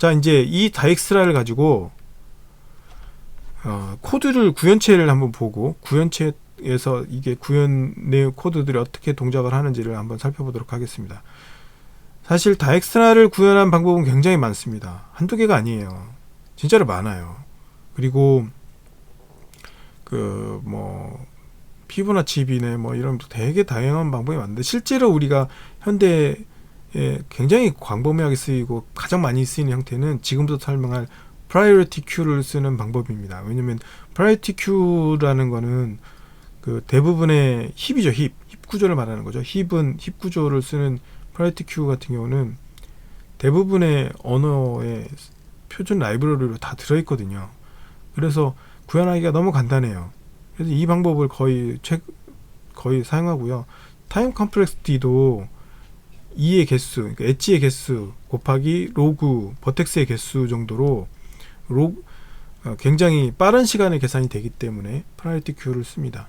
자 이제 이 다엑스라를 가지고 어, 코드를 구현체를 한번 보고 구현체에서 이게 구현 내 코드들이 어떻게 동작을 하는지를 한번 살펴보도록 하겠습니다. 사실 다엑스라를 구현한 방법은 굉장히 많습니다. 한두 개가 아니에요. 진짜로 많아요. 그리고 그 뭐 피부나치 비네 뭐 이런 되게 다양한 방법이 많은데 실제로 우리가 현대 에 굉장히 광범위하게 쓰이고 가장 많이 쓰이는 형태는 지금부터 설명할 priority queu를 쓰는 방법입니다. 왜냐면 priority queu라는 거는 그 대부분의 힙이죠, 힙. 힙 구조를 말하는 거죠. 힙은 힙 구조를 쓰는 priority 같은 경우는 대부분의 언어의 표준 라이브러리로 다 들어있거든요. 그래서 구현하기가 너무 간단해요. 그래서 이 방법을 거의 최, 거의 사용하고요. 타임 컴플렉스티도 2의 개수, 그러니까 엣지의 개수 곱하기 로그 버텍스의 개수 정도로 로 어, 굉장히 빠른 시간에 계산이 되기 때문에 프라이티 큐를 씁니다.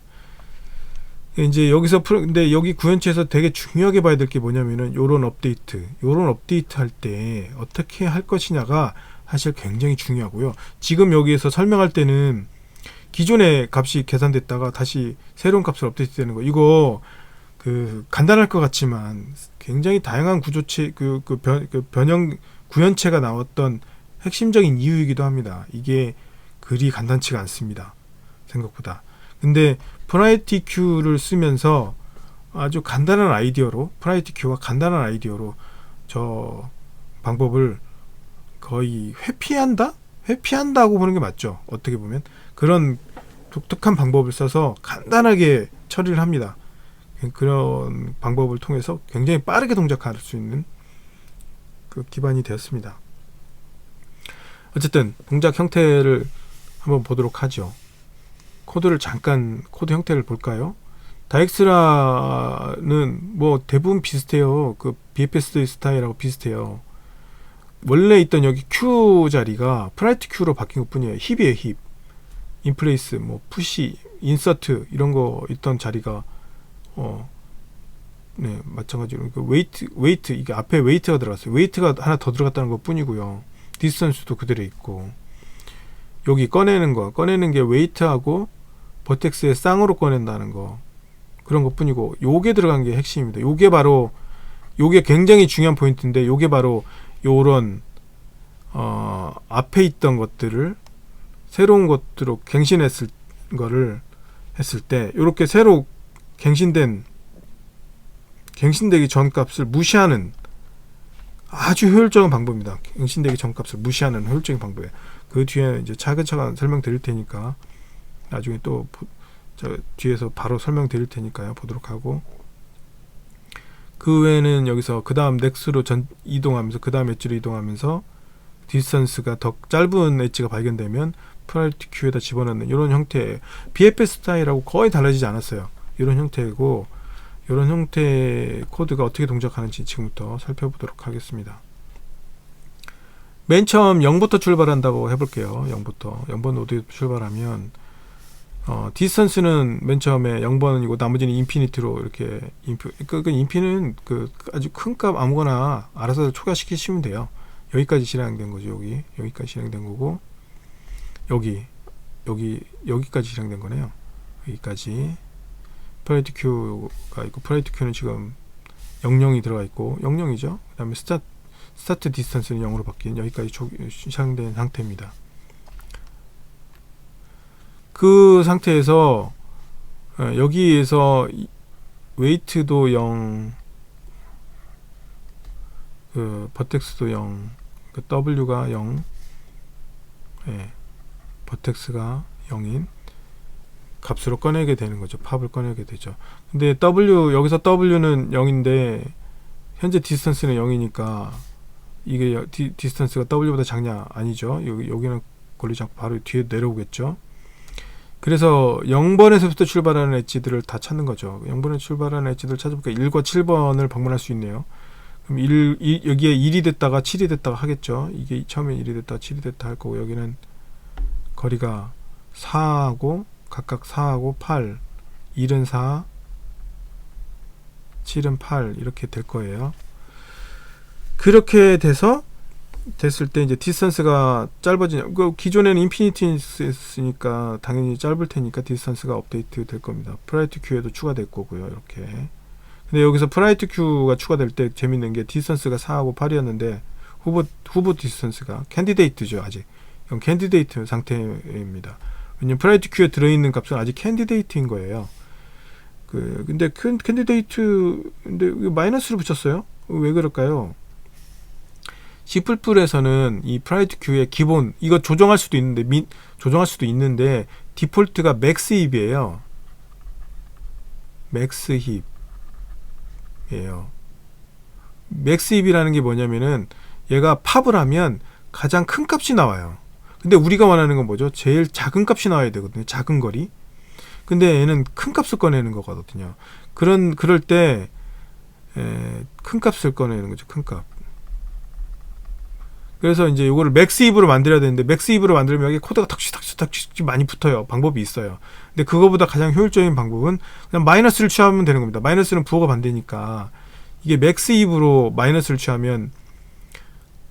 이제 여기서 근데 여기 구현체에서 되게 중요하게 봐야 될 게 뭐냐면은 요런 업데이트, 요런 업데이트 할 때 어떻게 할 것이냐가 사실 굉장히 중요하고요. 지금 여기에서 설명할 때는 기존의 값이 계산됐다가 다시 새로운 값을 업데이트 되는 거 이거 그 간단할 것 같지만 굉장히 다양한 구조체 그, 그, 변, 그 변형 구현체가 나왔던 핵심적인 이유이기도 합니다. 이게 그리 간단치가 않습니다. 생각보다. 근데 프라이티 큐를 쓰면서 아주 간단한 아이디어로 프라이티 큐와 간단한 아이디어로 저 방법을 거의 회피한다? 회피한다고 보는 게 맞죠. 어떻게 보면 그런 독특한 방법을 써서 간단하게 처리를 합니다. 그런 방법을 통해서 굉장히 빠르게 동작할 수 있는 그 기반이 되었습니다. 어쨌든 동작 형태를 한번 보도록 하죠. 코드를 잠깐 코드 형태를 볼까요? 다엑스라는 뭐 대부분 비슷해요. 그 BFS 스타일하고 비슷해요. 원래 있던 여기 Q 자리가 프라이트 Q로 바뀐 것 뿐이에요. 힙이에요, 힙. 인플레이스, 뭐 푸시, 인서트 이런 거 있던 자리가 어, 네 마찬가지로 그 웨이트, 웨이트 이게 앞에 웨이트가 들어갔어요. 웨이트가 하나 더 들어갔다는 것 뿐이고요. 디스턴스도 그대로 있고 여기 꺼내는 거 꺼내는 게 웨이트하고 버텍스의 쌍으로 꺼낸다는 거 그런 것 뿐이고 요게 들어간 게 핵심입니다. 요게 바로 요게 굉장히 중요한 포인트인데 요게 바로 요런 어, 앞에 있던 것들을 새로운 것들로 갱신했을 거를 했을 때 요렇게 새로 갱신된 갱신되기 전 값을 무시하는 아주 효율적인 방법입니다. 갱신되기 전 값을 무시하는 효율적인 방법이에요. 그 뒤에 이제 차근차근 설명드릴 테니까 나중에 또저 뒤에서 바로 설명드릴 테니까요. 보도록 하고 그 외에는 여기서 그 다음 넥스로 전 이동하면서 그 다음 엣지로 이동하면서 디스턴스가 더 짧은 엣지가 발견되면 프라이티 큐에다 집어넣는 이런 형태의 BFS 스타일하고 거의 달라지지 않았어요. 이런 형태고 이런 형태의 코드가 어떻게 동작하는지 지금부터 살펴보도록 하겠습니다. 맨 처음 0부터 출발한다고 해볼게요. 0부터 0번 노드에 출발하면 어, 디스턴스는 맨 처음에 0번이고 나머지는 인피니트로 이렇게 인피, 그, 그 인피는 그 아주 큰 값 아무거나 알아서 초과시키시면 돼요. 여기까지 실행된 거죠. 여기 여기까지 실행된 거고 여기 여기 여기까지 실행된 거네요. 여기까지 프라이트 큐가 있고 프라이트 큐는 지금 00이 들어가 있고 00이죠. 그 다음에 스타트 스타트 디스턴스는 0으로 바뀐 여기까지 실행된 상태입니다. 그 상태에서 어, 여기에서 웨이트도 0, 그 버텍스도 0, 그 W가 0, 예, 버텍스가 0인 값으로 꺼내게 되는 거죠. 팝을 꺼내게 되죠. 근데 W 여기서 W는 0인데 현재 디스턴스는 0이니까 이게 디, 디스턴스가 W보다 작냐 아니죠. 여기 여기는 걸리지 않고 바로 뒤에 내려오겠죠. 그래서 0번에서부터 출발하는 엣지들을 다 찾는 거죠. 0번에 출발하는 엣지들 찾아보니까 1과 7번을 방문할 수 있네요. 그럼 1, 이, 여기에 1이 됐다가 7이 됐다가 하겠죠. 이게 처음에 1이 됐다가 7이 됐다 할 거고 여기는 거리가 4하고 각각 4하고 8 1은 4 7은 8 이렇게 될 거예요. 그렇게 돼서 됐을 때 이제 디스턴스가 짧아지냐 그 기존에는 인피니티였으니까 당연히 짧을 테니까 디스턴스가 업데이트 될 겁니다. 프라이트 큐에도 추가될 거고요 이렇게. 근데 여기서 프라이트 큐가 추가될 때 재밌는 게 디스턴스가 4하고 8이었는데 후보 후보 디스턴스가 캔디데이트죠 아직. 이건 캔디데이트 상태입니다 왜냐면 프라이트 큐에 들어있는 값은 아직 캔디데이트인 거예요 그 근데 캔, 캔디데이트 근데 왜 마이너스를 붙였어요 왜 그럴까요 C++에서는 이 프라이트 큐의 기본 이거 조정할 수도 있는데 미, 조정할 수도 있는데 디폴트가 맥스 힙이에요. 맥스 힙이에요. 맥스 힙이라는 게 뭐냐면은 얘가 팝을 하면 가장 큰 값이 나와요. 근데 우리가 원하는 건 뭐죠? 제일 작은 값이 나와야 되거든요. 작은 거리. 근데 얘는 큰 값을 꺼내는 거거든요. 그런 그럴 때 큰 값을 꺼내는 거죠. 큰 값. 그래서 이제 이거를 맥스 힙으로 만들어야 되는데 맥스 힙으로 만들면 여기 코드가 탁탁탁탁 많이 붙어요. 방법이 있어요. 근데 그거보다 가장 효율적인 방법은 그냥 마이너스를 취하면 되는 겁니다. 마이너스는 부호가 반대니까 이게 맥스 힙으로 마이너스를 취하면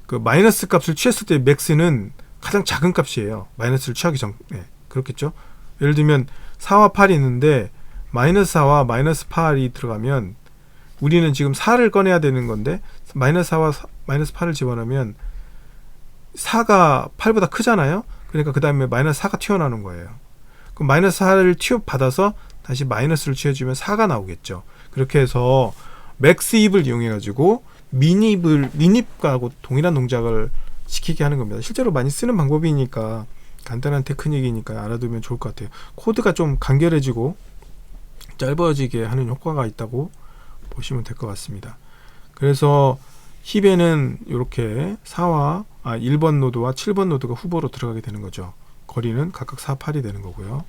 그 마이너스 값을 취했을 때 맥스는 가장 작은 값이에요. 마이너스를 취하기 전, 네, 그렇겠죠. 예를 들면 4와 8이 있는데 마이너스 4와 마이너스 8이 들어가면 우리는 지금 4를 꺼내야 되는 건데 마이너스 4와 4, 마이너스 8을 집어넣으면 4가 8보다 크잖아요. 그러니까 그 다음에 마이너스 4가 튀어나오는 거예요. 그럼 마이너스 4를 튀어 받아서 다시 마이너스를 취해주면 4가 나오겠죠. 그렇게 해서 맥스 입을 이용해가지고 미닙을 미닙하고 동일한 동작을 시키게 하는 겁니다. 실제로 많이 쓰는 방법이니까 간단한 테크닉이니까 알아두면 좋을 것 같아요. 코드가 좀 간결해지고 짧아지게 하는 효과가 있다고 보시면 될 것 같습니다. 그래서 힙에는 이렇게 4와 아, 1번 노드와 7번 노드가 후보로 들어가게 되는 거죠. 거리는 각각 4, 8이 되는 거고요.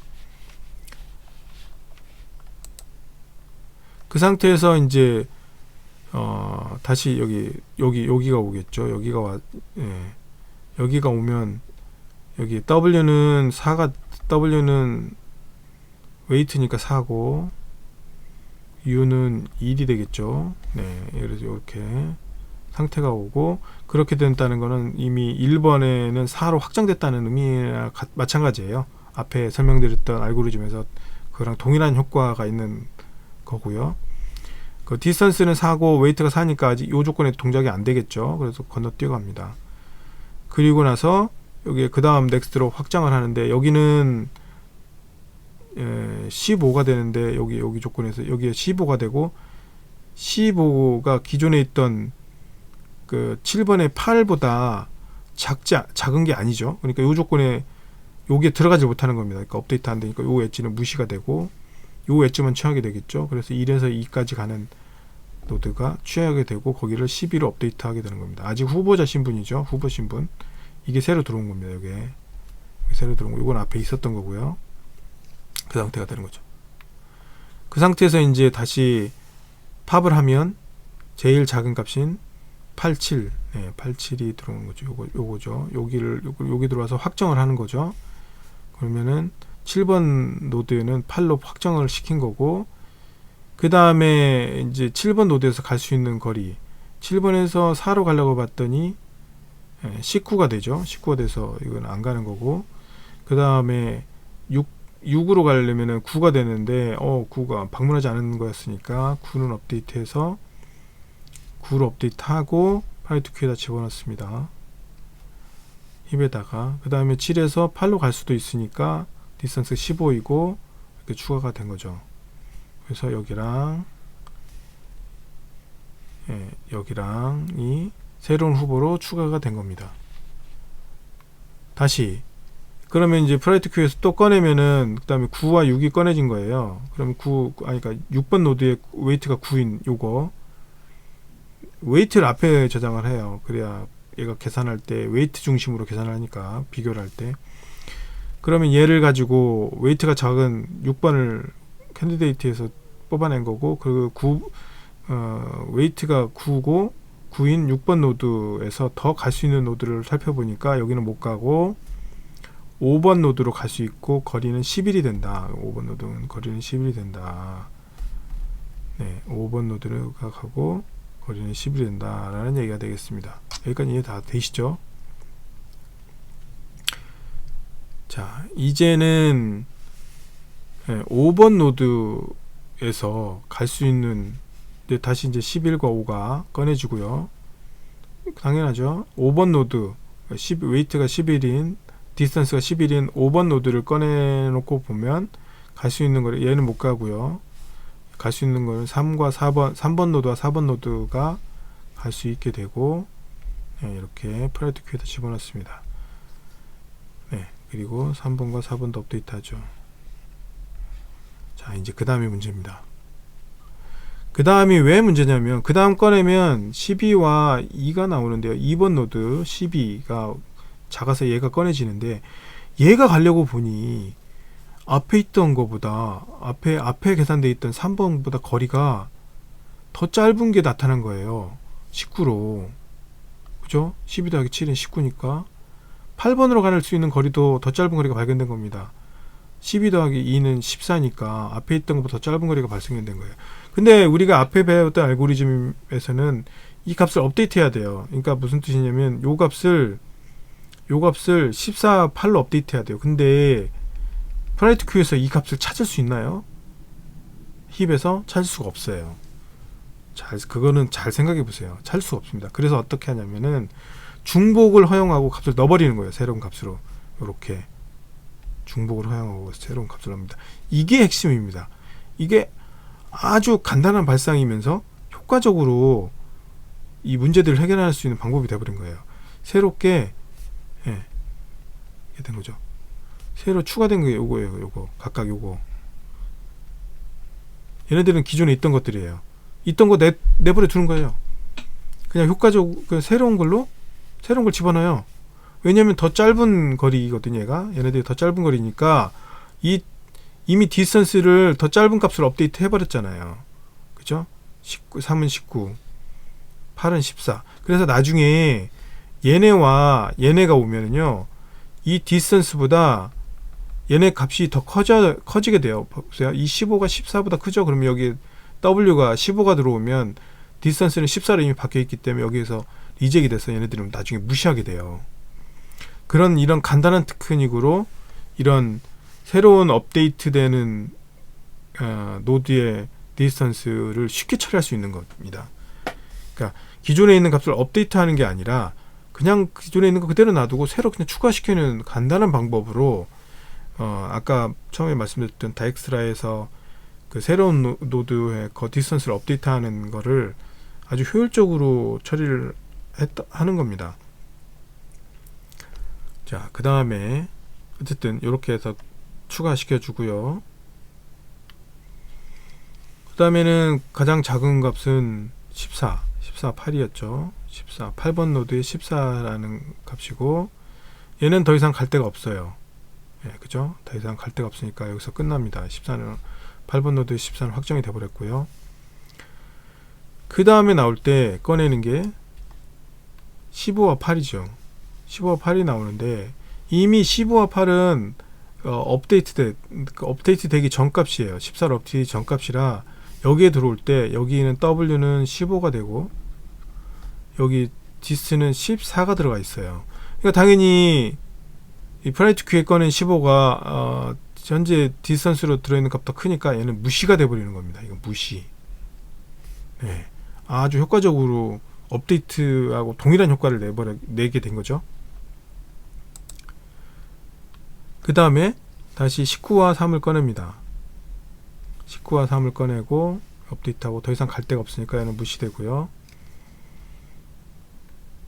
그 상태에서 이제 어, 다시 여기 여기 여기가 오겠죠. 여기가 와 예. 여기가 오면 여기 W는 4가 W는 웨이트니까 4고 U는 1이 되겠죠. 네. 그래서 이렇게 상태가 오고 그렇게 된다는 것은 이미 1번에는 4로 확정됐다는 의미와 마찬가지예요. 앞에 설명드렸던 알고리즘에서 그랑 동일한 효과가 있는 거고요. 그 디스턴스는 4고 웨이트가 4니까 아직 이 조건에 동작이 안 되겠죠. 그래서 건너뛰어 갑니다. 그리고 나서 여기 그 다음 넥스트로 확장을 하는데 여기는 예, 15가 되는데 여기 여기 조건에서 여기에 15가 되고 15가 기존에 있던 그 7번의 8보다 작지 작은 게 아니죠. 그러니까 요 조건에 요게 들어가지 못하는 겁니다. 그러니까 업데이트 안 되니까 요 엣지는 무시가 되고 요 엣지만 취하게 되겠죠. 그래서 1에서 2까지 가는 노드가 취하게 되고 거기를 12로 업데이트하게 되는 겁니다. 아직 후보자 신분이죠. 후보 신분. 이게 새로 들어온 겁니다. 이게 새로 들어온 거. 이건 앞에 있었던 거고요. 그 상태가 되는 거죠. 그 상태에서 이제 다시 팝을 하면 제일 작은 값인 87, 네, 87이 들어오는 거죠. 요거, 요거죠. 여기를, 요거, 여기 들어와서 확정을 하는 거죠. 그러면은 7번 노드에는 8로 확정을 시킨 거고, 그 다음에 이제 7번 노드에서 갈 수 있는 거리, 7번에서 4로 가려고 봤더니 19가 되죠. 19가 돼서 이건 안 가는 거고, 그 다음에 6, 6으로 가려면은 9가 되는데, 어, 9가 방문하지 않은 거였으니까 9는 업데이트해서 9로 업데이트하고 파이트 큐에다 집어넣습니다. 힙에다가 그 다음에 7에서 8로 갈 수도 있으니까 디스턴스 15이고 이렇게 추가가 된 거죠. 그래서 여기랑 예, 여기랑 이 새로운 후보로 추가가 된 겁니다. 다시 그러면 이제 프라이트 큐에서 또 꺼내면은 그다음에 9와 6이 꺼내진 거예요. 그러면 9 아니 그러니까 6번 노드의 웨이트가 9인 요거 웨이트를 앞에 저장을 해요. 그래야 얘가 계산할 때 웨이트 중심으로 계산을 하니까 비교를 할 때. 그러면 얘를 가지고 웨이트가 작은 6번을 캔디데이트에서 뽑아낸 거고 그 9, 어, 웨이트가 9고 9인 6번 노드에서 더 갈 수 있는 노드를 살펴보니까 여기는 못 가고 5번 노드로 갈 수 있고 거리는 11이 된다. 5번 노드는 거리는 11이 된다. 네, 5번 노드를 가고 거리는 10이 된다라는 얘기가 되겠습니다. 여기까지 이해 다 되시죠? 자, 이제는 예, 5번 노드에서 갈 수 있는 다시 이제 11과 5가 꺼내지고요. 당연하죠. 5번 노드 10, 웨이트가 11인 디스턴스가 11인 5번 노드를 꺼내놓고 보면 갈 수 있는 거를 얘는 못 가고요. 갈 수 있는 거는 3과 4번 3번 노드와 4번 노드가 갈 수 있게 되고 네, 이렇게 프라이트 큐에다 집어넣습니다. 네, 그리고 3번과 4번도 업데이트하죠. 자, 이제 그 다음이 문제입니다. 그 다음이 왜 문제냐면 그 다음 꺼내면 12와 2가 나오는데요. 2번 노드 12가 작아서 얘가 꺼내지는데 얘가 가려고 보니 앞에 있던 거보다 앞에 앞에 계산돼 있던 3번보다 거리가 더 짧은 게 나타난 거예요. 19로. 그죠? 12 더하기 7은 19니까 8번으로 갈수 있는 거리도 더 짧은 거리가 발견된 겁니다. 12 더하기 2는 14니까 앞에 있던 것보다 더 짧은 거리가 발생된 거예요. 근데 우리가 앞에 배웠던 알고리즘에서는 이 값을 업데이트해야 돼요. 그러니까 무슨 뜻이냐면 요 값을 요 값을 14, 8로 업데이트해야 돼요. 근데 프라이트 큐에서 이 값을 찾을 수 있나요? 힙에서 찾을 수가 없어요. 잘 그거는 잘 생각해 보세요. 찾을 수가 없습니다. 그래서 어떻게 하냐면은 중복을 허용하고 값을 넣어버리는 거예요. 새로운 값으로 이렇게 중복을 허용하고 새로운 값을 넣습니다. 이게 핵심입니다. 이게 아주 간단한 발상이면서 효과적으로 이 문제들을 해결할 수 있는 방법이 되어버린 거예요. 새롭게 예, 된 거죠. 새로 추가된 게 요거예요. 요거 각각 요거. 얘네들은 기존에 있던 것들이에요. 있던 거 내, 내버려 두는 거예요. 그냥 효과적 그 새로운 걸로 새로운 걸 집어넣어요. 왜냐면 더 짧은 거리거든요, 얘가. 얘네들이 더 짧은 거리니까 이 이미 디스턴스를 더 짧은 값으로 업데이트 해버렸잖아요. 그죠? 19, 3은 19, 8은 14. 그래서 나중에 얘네와 얘네가 오면은요, 이 디스턴스보다 얘네 값이 더 커져, 커지게 돼요. 보세요. 이 15가 14보다 크죠? 그러면 여기 W가 15가 들어오면 디스턴스는 14로 이미 바뀌어 있기 때문에 여기에서 리젝이 돼서 얘네들은 나중에 무시하게 돼요. 그런 이런 간단한 테크닉으로 이런 새로운 업데이트되는 어, 노드의 디스턴스를 쉽게 처리할 수 있는 겁니다. 그러니까 기존에 있는 값을 업데이트하는 게 아니라 그냥 기존에 있는 거 그대로 놔두고 새로 그냥 추가시키는 간단한 방법으로 어, 아까 처음에 말씀드렸던 다엑스라에서 그 새로운 노- 노드의 거 디스턴스를 업데이트하는 거를 아주 효율적으로 처리를 했다, 하는 겁니다. 자, 그 다음에 어쨌든 이렇게 해서 추가시켜 주고요. 그 다음에는 가장 작은 값은 14, 14, 8이었죠. 14, 8번 노드의 14라는 값이고 얘는 더 이상 갈 데가 없어요. 예, 그죠? 더 이상 갈 데가 없으니까 여기서 끝납니다. 14는 8번 노드의 14는 확정이 돼 버렸고요. 그 다음에 나올 때 꺼내는 게 15와 8이죠. 15와 8이 나오는데 이미 15와 8은 어, 업데이트 되, 그 업데이트 되기 전 값이에요. 14를 업데이트 전 값이라 여기에 들어올 때 여기는 W는 15가 되고 여기 디스는 14가 들어가 있어요. 그러니까 당연히 이 프라이트 큐에 꺼낸 15가 어, 현재 디스턴스로 들어있는 값보다 크니까 얘는 무시가 돼버리는 겁니다. 이건 무시. 네. 아주 효과적으로 업데이트하고 동일한 효과를 내버려 내게 된 거죠. 그 다음에 다시 19와 3을 꺼냅니다. 19와 3을 꺼내고 업데이트하고 더 이상 갈 데가 없으니까 얘는 무시되고요.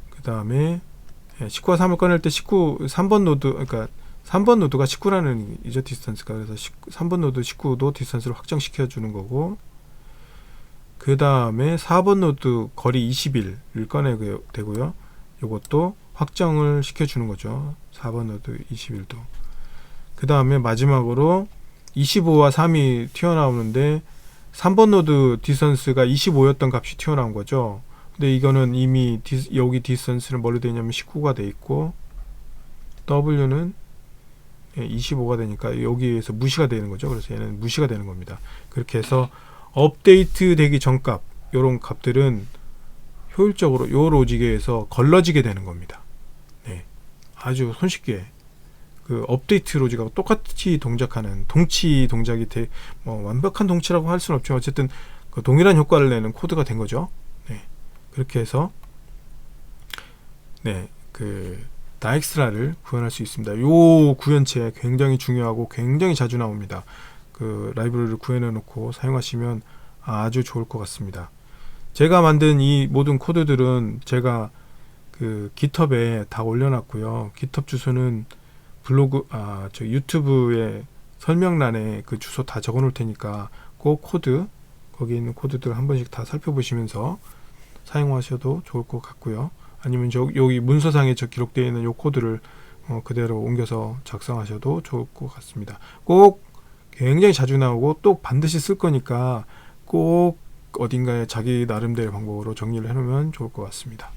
그 다음에 19와 3을 꺼낼 때 19, 3번 노드, 그러니까 3번 노드가 19라는 이저 디스턴스가 그래서 19, 3번 노드 19도 디스턴스를 확정시켜 주는 거고 그 다음에 4번 노드 거리 21을 꺼내게 되고요. 이것도 확정을 시켜 주는 거죠. 4번 노드 21도. 그 다음에 마지막으로 25와 3이 튀어나오는데 3번 노드 디스턴스가 25였던 값이 튀어나온 거죠. 근데 이거는 이미 디, 여기 디스턴스는 뭘로 되어 있냐면 19가 돼 있고 W는 25가 되니까 여기에서 무시가 되는 거죠. 그래서 얘는 무시가 되는 겁니다. 그렇게 해서 업데이트 되기 전 값, 요런 값들은 효율적으로 요 로직에서 걸러지게 되는 겁니다. 네. 아주 손쉽게 그 업데이트 로직하고 똑같이 동작하는 동치 동작이 되, 뭐 완벽한 동치라고 할 수는 없지만 어쨌든 그 동일한 효과를 내는 코드가 된 거죠. 네. 그렇게 해서 네. 그 다엑스라를 구현할 수 있습니다. 요 구현체 굉장히 중요하고 굉장히 자주 나옵니다. 그 라이브러리를 구현해 놓고 사용하시면 아주 좋을 것 같습니다. 제가 만든 이 모든 코드들은 제가 그 깃허브에 다 올려놨고요. 깃허브 주소는 블로그 아 저 유튜브에 설명란에 그 주소 다 적어 놓을 테니까 그 코드 거기 있는 코드들 한 번씩 다 살펴보시면서 사용하셔도 좋을 것 같고요. 아니면 저 여기 문서상에 저 기록되어 있는 요 코드를 어, 그대로 옮겨서 작성하셔도 좋을 것 같습니다. 꼭 굉장히 자주 나오고 또 반드시 쓸 거니까 꼭 어딘가에 자기 나름대로 방법으로 정리를 해놓으면 좋을 것 같습니다.